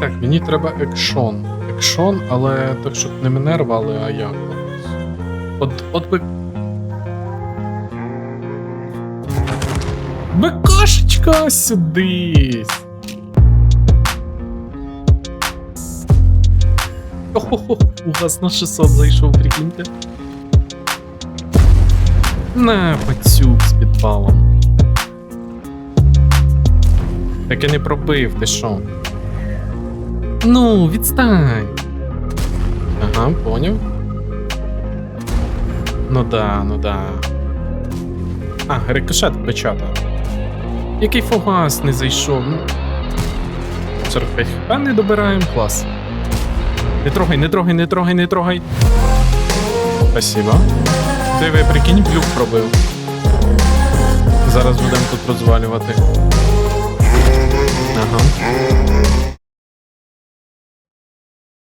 Так, мені треба екшон. Екшон, але так, щоб не мене рвали, а як. От, от би. Бекошечка сюди. Охо, у вас на 600 зайшов, прикиньте. На, пацюк з підпалом. Так я не пробив, ти що? Ну, відстань. Ага, поняв. Ну да, ну да. А, рикошет печата. Який фугас не зайшов. Ну. 45 хп не добираємо, клас. Не трогай, не трогай, не трогай, не трогай. Спасибо. Диви, прикинь, блюк пробив. Зараз будемо тут розвалювати. Ага.